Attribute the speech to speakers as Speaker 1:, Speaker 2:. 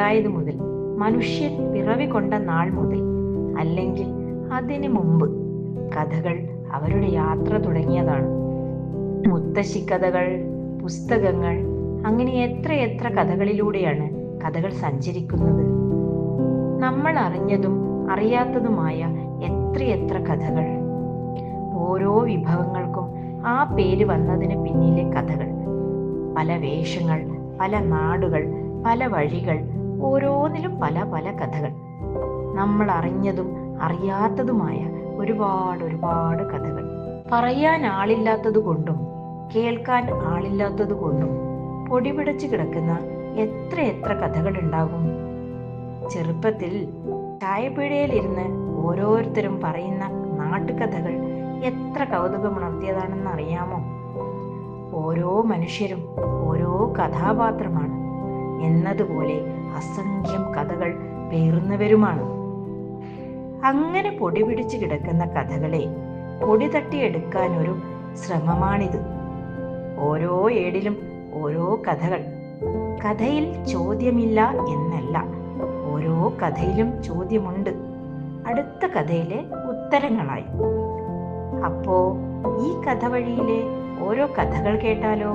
Speaker 1: ഉണ്ടായത് മുതൽ മനുഷ്യൻ പിറവി കൊണ്ട നാൾ മുതൽ അല്ലെങ്കിൽ അതിനു മുമ്പ് കഥകൾ അവരുടെ യാത്ര തുടങ്ങിയതാണ്. മുത്തശ്ശിക്കഥകൾ പുസ്തകങ്ങൾ അങ്ങനെ എത്ര എത്ര കഥകളിലൂടെയാണ് കഥകൾ സഞ്ചരിക്കുന്നത്. നമ്മൾ അറിഞ്ഞതും അറിയാത്തതുമായ എത്രയെത്ര കഥകൾ. ഓരോ വിഭവങ്ങൾക്കും ആ പേര് വന്നതിന് പിന്നിലെ കഥകൾ. പല വേഷങ്ങൾ പല നാടുകൾ പല വഴികൾ ഓരോന്നിലും പല പല കഥകൾ. നമ്മൾ അറിഞ്ഞതും അറിയാത്തതുമായ ഒരുപാട് ഒരുപാട് കഥകൾ. പറയാൻ ആളില്ലാത്തത് കൊണ്ടും കേൾക്കാൻ ആളില്ലാത്തത് കൊണ്ടും പൊടിപിടച്ച് കിടക്കുന്ന എത്ര എത്ര കഥകൾ ഉണ്ടാകും. ചെറുപ്പത്തിൽ ചായപ്പീടികയിലിരുന്ന് ഓരോരുത്തരും പറയുന്ന നാട്ടുകഥകൾ എത്ര കൗതുകമുണർത്തിയതാണെന്ന് അറിയാമോ? ഓരോ മനുഷ്യരും ഓരോ കഥാപാത്രമാണ്. എന്നതുപോലെ അസംഖ്യം കഥകൾ പേറുന്നവരുമാണ്. അങ്ങനെ പൊടി പിടിച്ചു കിടക്കുന്ന കഥകളെ പൊടി തട്ടിയെടുക്കാൻ ഒരു ശ്രമമാണിത്. ഓരോ ഏടിലും ഓരോ കഥകൾ. കഥയിൽ ചോദ്യമില്ല എന്നല്ല ഓരോ കഥയിലും ചോദ്യമുണ്ട്. അടുത്ത കഥയിലെ ഉത്തരങ്ങളായി. അപ്പോ ഈ കഥ വഴിയിലെ ഓരോ കഥകൾ കേട്ടാലോ?